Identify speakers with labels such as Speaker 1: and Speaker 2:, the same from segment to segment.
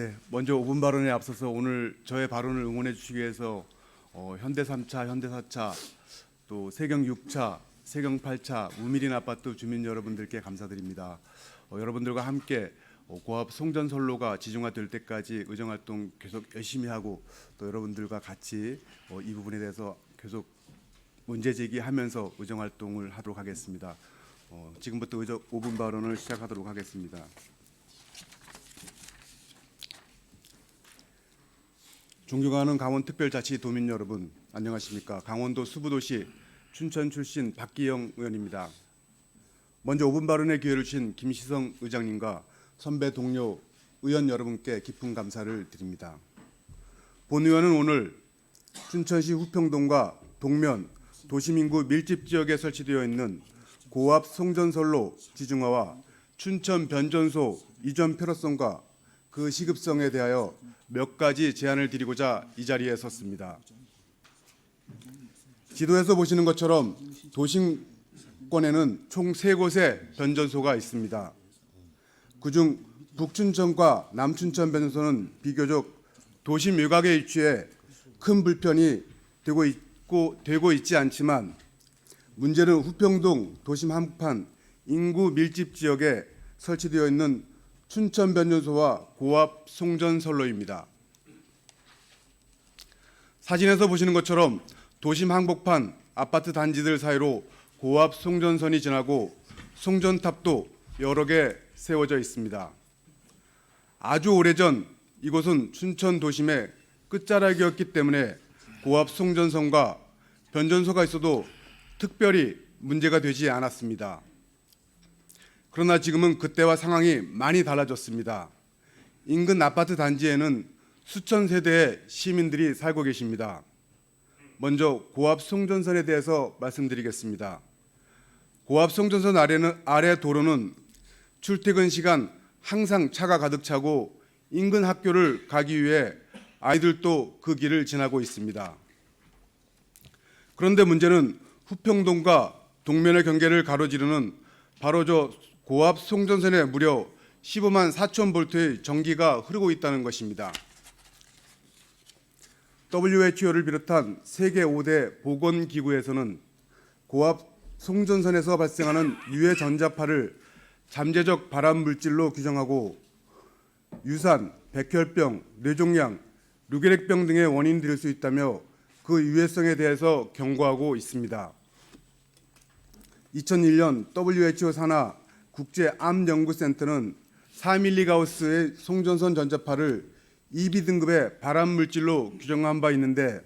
Speaker 1: 네, 먼저 5분 발언에 앞서서 오늘 저의 발언을 응원해 주시기 위해서 어, 현대 3차, 현대 4차, 또 세경 6차, 세경 8차 우미린 아파트 주민 여러분들께 감사드립니다. 어, 여러분들과 함께 어, 고압 송전선로가 지중화될 때까지 의정 활동 계속 열심히 하고 또 여러분들과 같이 어, 이 부분에 대해서 계속 문제 제기하면서 의정 활동을 하도록 하겠습니다. 어, 지금부터 의정 5분 발언을 시작하도록 하겠습니다. 존경하는 강원특별자치도민 여러분, 안녕하십니까? 강원도 수부도시 춘천 출신 박기영 의원입니다. 먼저 5분 발언의 기회를 주신 김시성 의장님과 선배 동료 의원 여러분께 깊은 감사를 드립니다. 본 의원은 오늘 춘천시 후평동과 동면 도심인구 밀집 지역에 설치되어 있는 고압 송전선로 지중화와 춘천 변전소 이전 필요성과 그 시급성에 대하여 몇 가지 제안을 드리고자 이 자리에 섰습니다. 지도에서 보시는 것처럼 도심권에는 총 세 곳의 변전소가 있습니다. 그중 북춘천과 남춘천 변전소는 비교적 도심 외곽에 위치해 큰 불편이 되고 있고 되고 있지 않지만 문제는 후평동 도심 한복판 인구 밀집 지역에 설치되어 있는 춘천 변전소와 고압 송전선로입니다. 사진에서 보시는 것처럼 도심 항복판 아파트 단지들 사이로 고압 송전선이 지나고 송전탑도 여러 개 세워져 있습니다. 아주 오래전 이곳은 춘천 도심의 끝자락이었기 때문에 고압 송전선과 변전소가 있어도 특별히 문제가 되지 않았습니다. 그러나 지금은 그때와 상황이 많이 달라졌습니다. 인근 아파트 단지에는 수천 세대의 시민들이 살고 계십니다. 먼저 고압 송전선에 대해서 말씀드리겠습니다. 고압 송전선 아래는 아래 도로는 출퇴근 시간 항상 차가 가득 차고 인근 학교를 가기 위해 아이들도 그 길을 지나고 있습니다. 그런데 문제는 후평동과 동면의 경계를 가로지르는 바로 저 고압 송전선에 무려 15만 4천 볼트의 전기가 흐르고 있다는 것입니다. WHO를 비롯한 세계 5대 보건기구에서는 고압 송전선에서 발생하는 유해 전자파를 잠재적 발암 물질로 규정하고 유산, 백혈병, 뇌종양, 루게릭병 등의 원인이 될 수 있다며 그 유해성에 대해서 경고하고 있습니다. 2001년 WHO 산하 국제암연구센터는 4밀리가우스의 송전선 전자파를 2B 등급의 발암 물질로 규정한 바 있는데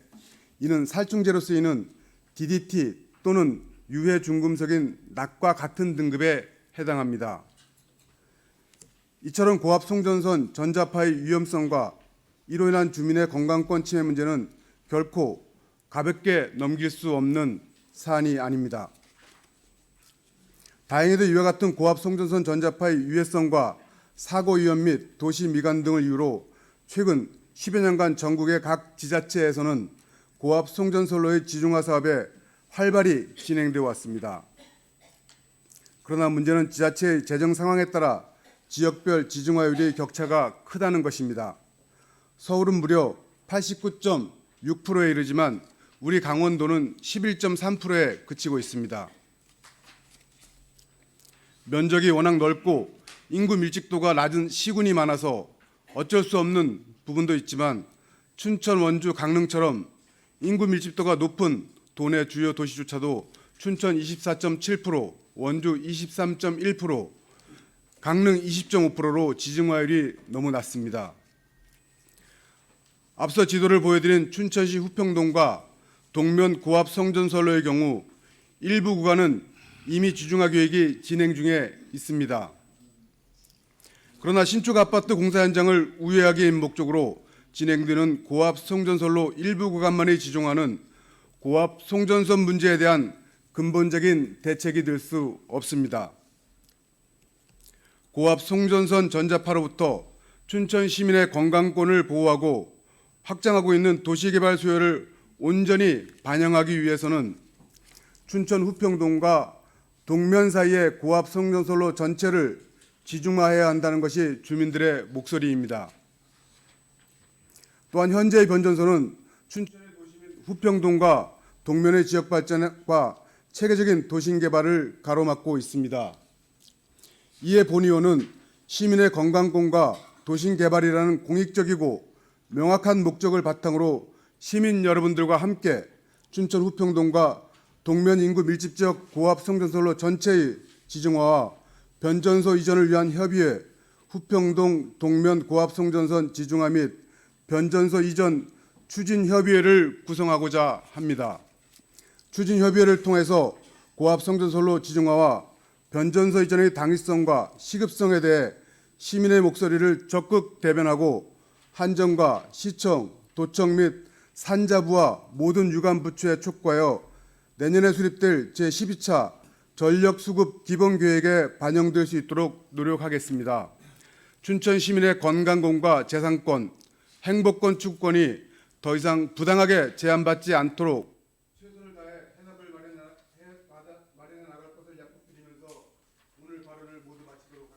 Speaker 1: 이는 살충제로 쓰이는 DDT 또는 유해 중금속인 낫과 같은 등급에 해당합니다. 이처럼 고압 송전선 전자파의 위험성과 이로 인한 주민의 건강권 침해 문제는 결코 가볍게 넘길 수 없는 사안이 아닙니다. 다행히도 이와 같은 고압 송전선 전자파의 유해성과 사고 위험 및 도시 미관 등을 이유로 최근 10여 년간 전국의 각 지자체에서는 고압 송전선로의 지중화 사업에 활발히 진행되어 왔습니다. 그러나 문제는 지자체의 재정 상황에 따라 지역별 지중화율의 격차가 크다는 것입니다. 서울은 무려 89.6%에 이르지만 우리 강원도는 11.3%에 그치고 있습니다. 면적이 워낙 넓고 인구 밀집도가 낮은 시군이 많아서 어쩔 수 없는 부분도 있지만 춘천, 원주, 강릉처럼 인구 밀집도가 높은 도내 주요 도시조차도 춘천 24.7%, 원주 23.1%, 강릉 20.5%로 지중화율이 너무 낮습니다. 앞서 지도를 보여드린 춘천시 후평동과 동면 고압 성전선로의 경우 일부 구간은 이미 지중화 계획이 진행 중에 있습니다. 그러나 신축 아파트 공사 현장을 우회하기 목적으로 진행되는 고압 송전선로 일부 구간만의 지중화는 고압 송전선 문제에 대한 근본적인 대책이 될 수 없습니다. 고압 송전선 전자파로부터 춘천 시민의 건강권을 보호하고 확장하고 있는 도시개발 수요를 온전히 반영하기 위해서는 춘천 후평동과 동면 사이의 고압 송전선로 전체를 지중화해야 한다는 것이 주민들의 목소리입니다. 또한 현재의 변전소는 춘천의 도시민 후평동과 동면의 지역 발전과 체계적인 도심 개발을 가로막고 있습니다. 이에 본의원은 시민의 건강공과 도심 개발이라는 공익적이고 명확한 목적을 바탕으로 시민 여러분들과 함께 춘천 후평동과 동면 인구 밀집 지역 고압 송전선로 전체의 지정화와 변전소 이전을 위한 협의회 후평동 동면 고압 송전선 지중화 및 변전소 이전 추진 협의회를 구성하고자 합니다. 추진 협의회를 통해서 고압 송전선로 지정화와 변전소 이전의 당위성과 시급성에 대해 시민의 목소리를 적극 대변하고 한정과 시청, 도청 및 산자부와 모든 유관 부처에 촉구하여 내년에 수립될 제12차 전력수급 기본계획에 반영될 수 있도록 노력하겠습니다. 춘천 시민의 건강권과 재산권, 행복권 추구권이 더 이상 부당하게 제한받지 않도록 최선을 다해 해답을 마련해 나갈 것을 약속드리면서 오늘 발언을 모두 마치도록 하겠습니다.